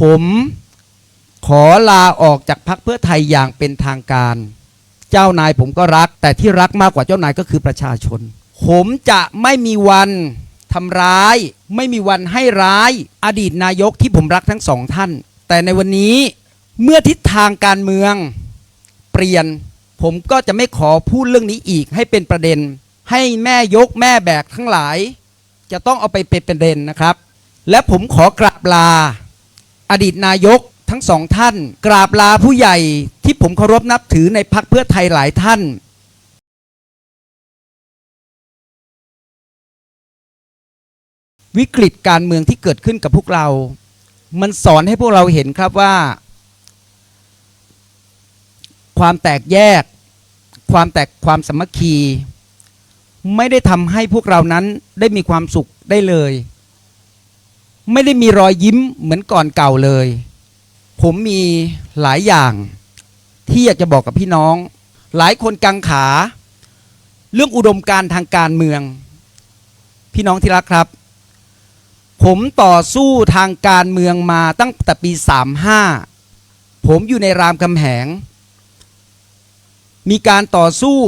ผมขอลาออกจากพักเพื่อไทยอย่างเป็นทางการ เจ้านายผมก็รัก แต่ที่รักมากกว่าเจ้านายก็คือประชาชน ผมจะไม่มีวันทำร้าย ไม่มีวันให้ร้าย อดีตนายกที่ผมรักทั้งสองท่าน แต่ในวันนี้เมื่อทิศทางการเมือง เปลี่ยน ผมก็จะไม่ขอพูดเรื่องนี้อีกให้เป็นประเด็น ให้แม่ยกแม่แบกทั้งหลาย จะต้องเอาไปเป็นประเด็นนะครับ และผมขอกราบลา อดีตนายกทั้งสองท่าน กราบลาผู้ใหญ่ที่ผมเคารพนับถือในพักเพื่อไทยหลายท่านวิกฤตการเมืองที่เกิดขึ้นกับพวกเรา มันสอนให้พวกเราเห็นครับว่า ความแตกแยก ความแตกความสมัคคี ไม่ได้ทำให้พวกเรานั้นได้มีความสุขได้เลย ไม่ได้มีรอยยิ้มเหมือนก่อนเก่าเลย ผมมีหลายอย่างที่อยากจะบอกกับพี่น้อง หลายคนกังขา เรื่องอุดมการทางการเมือง พี่น้องที่รักครับ ผมต่อสู้ทางการเมืองมาตั้งแต่ปี 35 ผมอยู่ในรามคำแหง มีการต่อสู้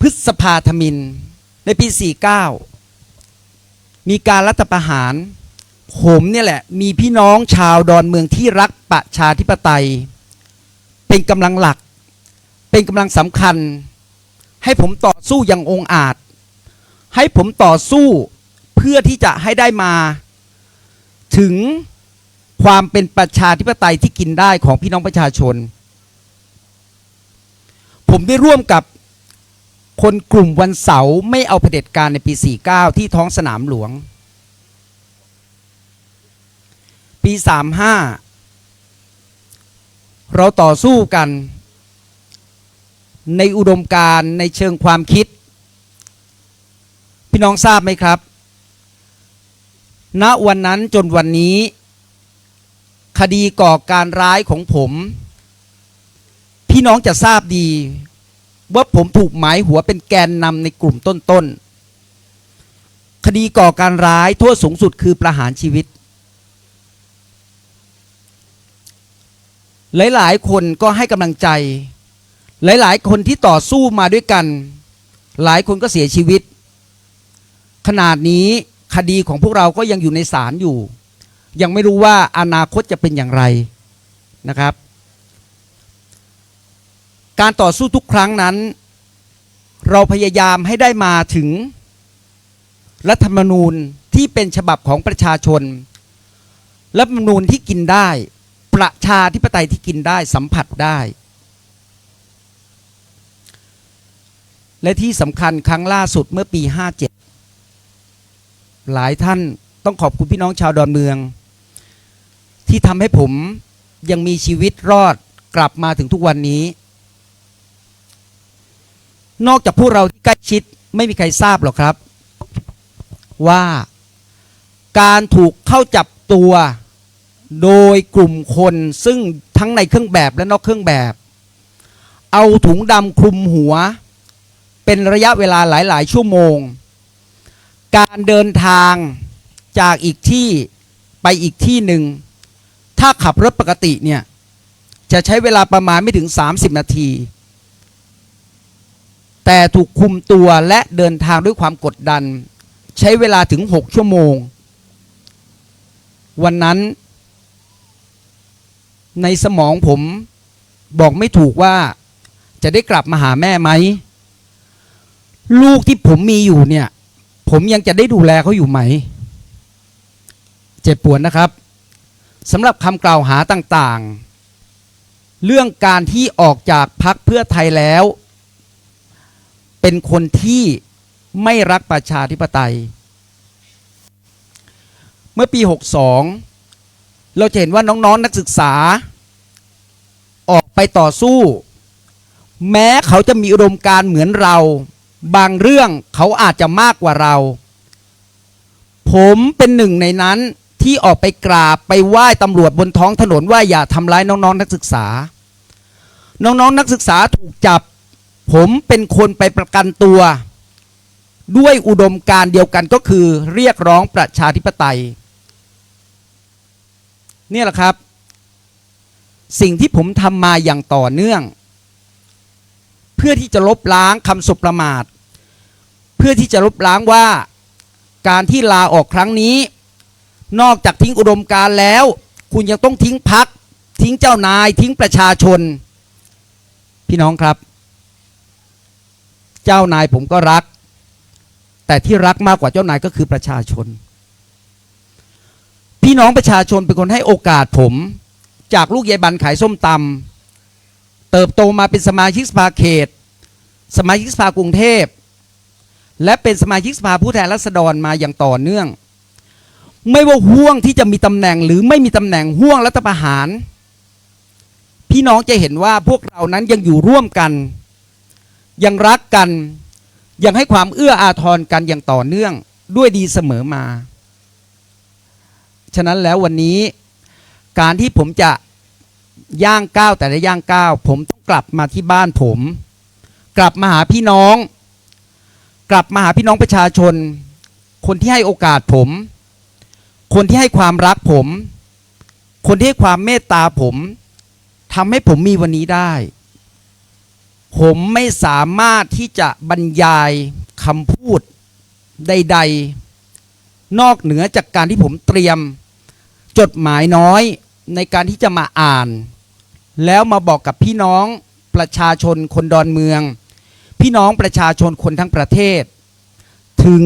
พฤษภาธมินในปี 49 มีการรัฐประหาร ผมเนี่ยแหละ มีพี่น้องชาวดอนเมืองที่รักประชาธิปไตย เป็นกำลังหลัก เป็นกำลังสำคัญ ให้ผมต่อสู้อย่างองอาจ ให้ผมต่อสู้เพื่อที่จะให้ได้มา ถึงความเป็นประชาธิปไตยที่กินได้ของพี่น้องประชาชน ผมได้ร่วมกับ คนกลุ่มวันเสาร์ไม่เอาเผด็จการในปี 49 ที่ท้องสนามหลวง ปี 35 เราต่อสู้กัน ในอุดมการณ์ในเชิงความคิด พี่น้องทราบไหมครับ ณวันนั้นจนวันนี้ คดีก่อการร้ายของผม พี่น้องจะทราบดี ว่าผมถูกหมายหัวเป็นแกนนำในกลุ่มต้นๆ คดีก่อการร้ายโทษสูงสุดคือประหารชีวิต หลายๆ คนก็ให้กำลังใจ หลายๆ คนที่ต่อสู้มาด้วยกัน หลายคนก็เสียชีวิต ขนาดนี้คดีของพวกเราก็ยังอยู่ในศาลอยู่ ยังไม่รู้ว่าอนาคตจะเป็นอย่างไรนะครับ การต่อสู้ทุกครั้งนั้น เราพยายามให้ได้มาถึง รัฐธรรมนูญที่เป็นฉบับของประชาชน รัฐธรรมนูญที่กินได้ ประชาธิปไตยที่กินได้สัมผัสได้ และที่สำคัญครั้งล่าสุดเมื่อปี 57 หลายท่านต้องขอบคุณพี่น้องชาวดอนเมือง ที่ทำให้ผมยังมีชีวิตรอดกลับมาถึงทุกวันนี้ นอกจากพวกเราที่ใกล้ชิดไม่มีใครทราบหรอกครับ ว่าการถูกเข้าจับตัวโดยกลุ่มคนซึ่งทั้งในเครื่องแบบและนอกเครื่องแบบ เอาถุงดำคลุมหัว เป็นระยะเวลาหลาย ๆ ชั่วโมง การเดินทางจากอีกที่ไปอีกที่หนึ่ง ถ้าขับรถปกติเนี่ย จะใช้เวลาประมาณไม่ถึง 30 นาที แต่ถูกคุมตัวและเดินทางด้วยความกดดัน ใช้เวลาถึง 6 ชั่วโมง วันนั้น ในสมองผมบอกไม่ถูกว่าจะได้กลับมาหาแม่ไหม ลูกที่ผมมีอยู่เนี่ย ผมยังจะได้ดูแลเขาอยู่ไหม เจ็บปวดนะครับสำหรับคำกล่าวหาต่างๆ เรื่องการที่ออกจากพักเพื่อไทยแล้ว เป็นคนที่ไม่รักประชาธิปไตย เมื่อปี 62 เราจะเห็นว่าน้องๆนนักศึกษา ออกไปต่อสู้ แม้เขาจะมีอุดมการเหมือนเรา บางเรื่องเขาอาจจะมากกว่าเรา ผมเป็นหนึ่งในนั้นที่ออกไปกราบไปไหว้ตำรวจบนท้องถนนว่าอย่าทำร้ายน้องๆนนักศึกษา น้องๆนนักศึกษาถูกจับ ผมเป็นคนไปประกันตัว ด้วยอุดมการเดียวกันก็คือเรียกร้องประชาธิปไตย เนี่ยแหละครับ สิ่งที่ผมทำมาอย่างต่อเนื่อง เพื่อที่จะลบล้างคำสบประมาท เพื่อที่จะลบล้างว่าการที่ลาออกครั้งนี้ นอกจากทิ้งอุดมการแล้ว คุณยังต้องทิ้งพัก ทิ้งเจ้านายทิ้งประชาชน พี่น้องครับ เจ้านายผมก็รัก แต่ที่รักมากกว่าเจ้านายก็คือประชาชน พี่น้องประชาชนเป็นคนให้โอกาสผม จากลูกยายบันขายส้มตำเติบโตมาเป็นสมาชิกสภาเขต สมาชิกสภากรุงเทพ และเป็นสมาชิกสภาผู้แทนราษฎรมาอย่างต่อเนื่อง ไม่ว่าห่วงที่จะมีตำแหน่งหรือไม่มีตำแหน่งห่วงรัฐประหาร พี่น้องจะเห็นว่าพวกเรานั้นยังอยู่ร่วมกัน ยังรักกัน ยังให้ความเอื้ออาทรกันอย่างต่อเนื่องด้วยดีเสมอมา ฉะนั้นแล้ววันนี้การที่ผมจะย่างก้าวแต่ละย่างก้าวผมต้องกลับมาที่บ้านผม กลับมาหาพี่น้อง กลับมาหาพี่น้องประชาชน คนที่ให้โอกาสผม คนที่ให้ความรักผม คนที่ให้ความเมตตาผมทำให้ผมมีวันนี้ได้ ผมไม่สามารถที่จะบรรยายคำพูดใด ๆ นอกเหนือจากการที่ผมเตรียม จดหมายน้อยในการที่จะมาอ่าน แล้วมาบอกกับพี่น้องประชาชนคนดอนเมือง พี่น้องประชาชนคนทั้งประเทศ ถึง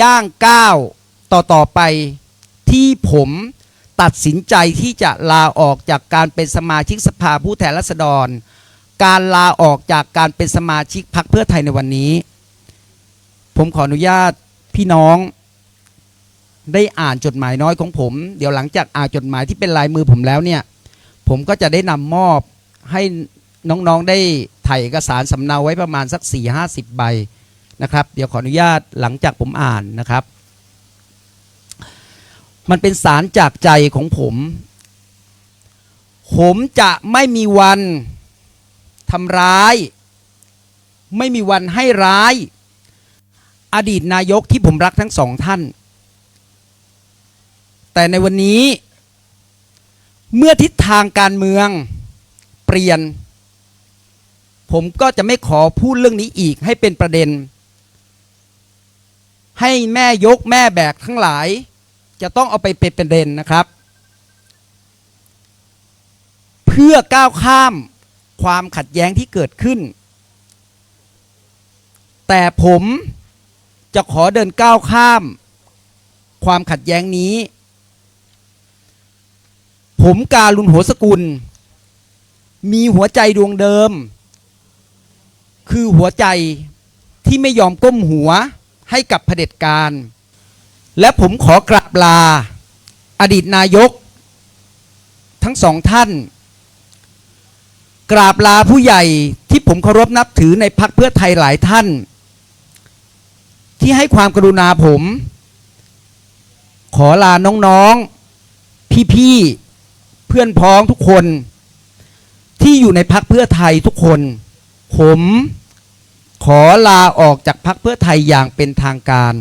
ย่างก้าวต่อต่อไปที่ผมตัดสินใจที่จะลาออกจากการเป็นสมาชิกสภาผู้แทนราษฎร การลาออกจากการเป็นสมาชิกพรรคเพื่อไทยในวันนี้ ผมขออนุญาตพี่น้องได้อ่านจดหมายน้อยของผม เดี๋ยวหลังจากอ่านจดหมายที่เป็นลายมือผมแล้วเนี่ย ผมก็จะได้นำมอบให้น้องๆได้ถ่ายเอกสารสำเนาไว้ประมาณสัก4ี่ห้าสิบใบนะครับ เดี๋ยวขออนุญาตหลังจากผมอ่านนะครับ มันเป็นสารจากใจของผม ผมจะไม่มีวันำร้าย ไม่มีวันให้ร้าย อดีตนายกที่ผมรักทั้งสองท่าน แต่ในวันนี้ เมื่อทิศทางการเมืองเปลี่ยน ผมก็จะไม่ขอพูดเรื่องนี้อีกให้เป็นประเด็น ให้แม่ยกแม่แบกทั้งหลาย จะต้องเอาไปเป็นประเด็นนะครับ เพื่อก้าวข้าม ความขัดแย้งที่เกิดขึ้น แต่ผมจะขอเดินก้าวข้าม ความขัดแย้งนี้ ผมการุณโหสกุล มีหัวใจดวงเดิม คือหัวใจที่ไม่ยอมก้มหัวให้กับเผด็จการ และผมขอกราบลา อดีตนายก ทั้งสองท่าน กราบลาผู้ใหญ่ที่ผมเคารพนับถือในพักเพื่อไทยหลายท่าน ที่ให้ความกรุณาผม ขอลาน้องๆ พี่ๆ เพื่อนพ้องทุกคน ที่อยู่ในพักเพื่อไทยทุกคน ผมขอลาออกจากพักเพื่อไทยอย่างเป็นทางการ